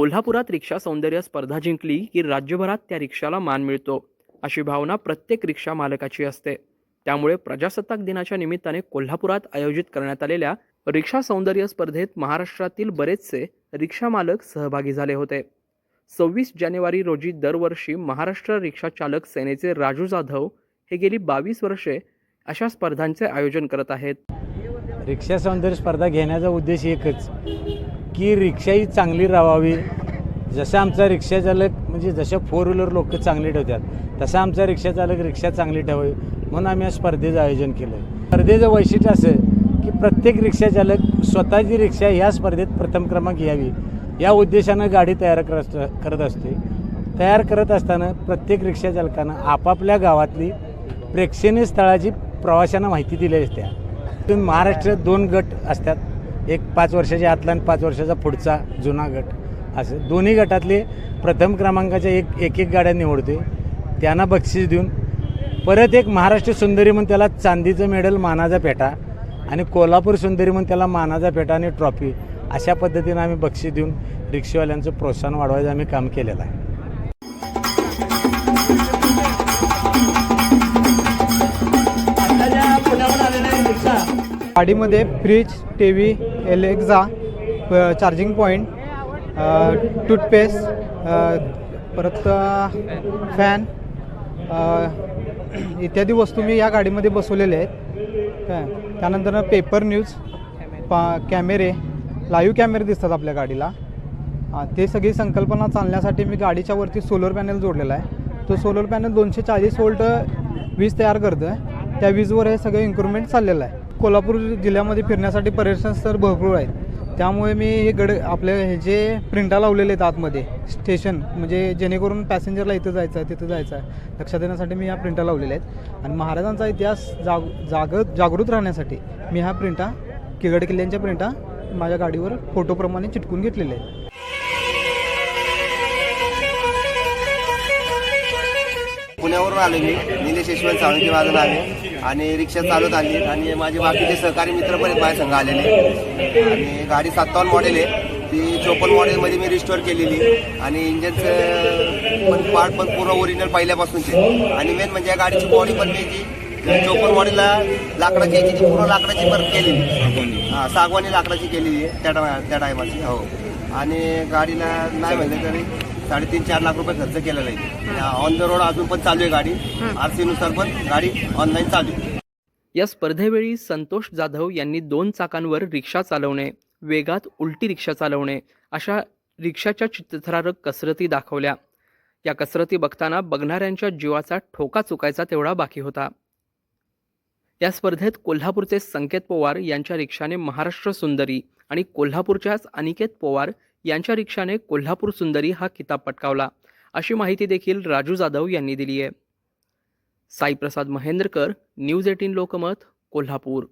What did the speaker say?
कोल्हापुरात रिक्षा सौंदर्य स्पर्धा जिंकली की राज्यभरात त्या रिक्षाला मान मिळतो. अशी भावना प्रत्येक रिक्षा मालकाची असते. त्यामुळे प्रजासत्ताक दिनाच्या निमित्ताने कोल्हापुरात आयोजित करण्यात आलेल्या रिक्षा सौंदर्य स्पर्धेत महाराष्ट्रातील बरेचसे रिक्षा मालक सहभागी झाले होते. सव्वीस जानेवारी रोजी दरवर्षी महाराष्ट्र रिक्षा चालक सेनेचे राजू जाधव हे गेली बावीस वर्षे अशा स्पर्धांचे आयोजन करत आहेत. रिक्षा सौंदर्य स्पर्धा घेण्याचा उद्देश एकच. की रिक्षा ही चांगली राहावी. जसं आमचा रिक्षाचालक म्हणजे जशा फोर व्हीलर लोक चांगली ठेवतात तसं आमचा रिक्षाचालक रिक्षा चांगली ठेवावी म्हणून आम्ही या स्पर्धेचं आयोजन केलं आहे स्पर्धेचं वैशिष्ट्य असं की प्रत्येक रिक्षाचालक स्वतःची रिक्षा ह्या स्पर्धेत प्रथम क्रमांक घ्यावी. या उद्देशानं गाडी तयार करत करत असते. तयार करत असताना प्रत्येक रिक्षा चालकानं आपापल्या गावातली प्रेक्षणीय स्थळाची प्रवाशांना माहिती दिली असते. महाराष्ट्र महाराष्ट्रात दोन गट असतात. एक पाच वर्षाच्या आतला आणि पाच वर्षाचा पुढचा जुना गट. असं दोन्ही गटातले प्रथम क्रमांकाच्या एक एक एक गाड्या निवडते त्यांना बक्षीस देऊन परत एक महाराष्ट्र सुंदरी म्हणून त्याला चांदीचं मेडल मानाचा पेटा आणि कोल्हापूर सुंदरी म्हणून त्याला मानाचा पेटा आणि ट्रॉफी अशा पद्धतीनं आम्ही बक्षीस देऊन रिक्षावाल्यांचं प्रोत्साहन वाढवायचं आम्ही काम केलेलं आहे. गाडीमध्ये fridge T V Alexa charging point toothpaste परत फॅन इत्यादी वस्तू मी या गाडीमध्ये बसवलेल्या आहेत. काय त्यानंतर पेपर न्यूज पा कॅमेरे लाईव्ह कॅमेरे दिसतात आपल्या गाडीला. ते सगळी संकल्पना चालण्यासाठी मी गाडीच्या वरती सोलर पॅनल जोडलेला आहे. तो सोलर पॅनल दोनशे चाळीस वोल्ट वीज तयार करतो आहे त्या वीजवर हे सगळं इन्क्रुमेंट चाललेलं आहे. कोल्हापूर जिल्ह्यामध्ये फिरण्यासाठी पर्यटन स्थळ भरपूर आहेत. त्यामुळे मी हे गड आपले हे जे प्रिंटा लावलेले आहेत आतमध्ये स्टेशन म्हणजे जेणेकरून पॅसेंजरला इथं जायचं आहे तिथं जायचं आहे लक्षात देण्यासाठी मी ह्या प्रिंटा लावलेल्या आहेत. आणि महाराजांचा इतिहास जाग जाग जागृत राहण्यासाठी मी ह्या प्रिंटा किगड किल्ल्यांच्या प्रिंटा माझ्या गाडीवर फोटोप्रमाणे चिटकून घेतलेले आहेत. पुण्यावरून आलो मी. निलेश यशवंत साळुंके माझं नाव आहे आणि रिक्षा चालवत आली. आणि माझे बाकीचे सहकारी मित्र पण आहेत माझ्या संघ आलेले. आणि गाडी सत्तावन्न मॉडेल आहे. ती चोपन्न मॉडेलमध्ये मी रिस्टोअर केलेली. आणि इंजनचं पण पार्ट पण पूर्ण ओरिजिनल पहिल्यापासूनचे. आणि मेन म्हणजे या गाडीची बॉडी पण जी चोपन्न मॉडेलला लाकडाची याची ती पूर्ण लाकडाची परत केलेली. हां सागवानी लाकडाची केलेली आहे त्या टाय त्या टायमाची हो. आणि गाडीला नाही म्हणलं तरी साडेतीन चार लाख रुपये खर्च केलेला आहे. ऑन द रोड अजून पण चालू आहे गाडी. आर सी नुसार पण गाडी ऑनलाईन चालू आहे. या स्पर्धेवेळी संतोष जाधव यांनी दोन चाकांवर रिक्षा चालवणे वेगात उलटी रिक्षा चालवणे अशा रिक्षाच्या चित्रथरारक कसरती दाखवल्या. या कसरती बघताना बघणाऱ्यांच्या जीवाचा ठोका चुकायचा तेवढा बाकी होता. या स्पर्धेत कोल्हापूरचे संकेत पवार यांच्या रिक्षाने महाराष्ट्र सुंदरी आणि कोल्हापूरच्याच अनिकेत पवार यांच्या रिक्षाने कोल्हापूर सुंदरी हा किताब पटकावला. अशी माहिती देखील राजू जाधव यांनी दिली आहे. Saiprasad Mahendrakar news eighteen Lokmat Kolhapur.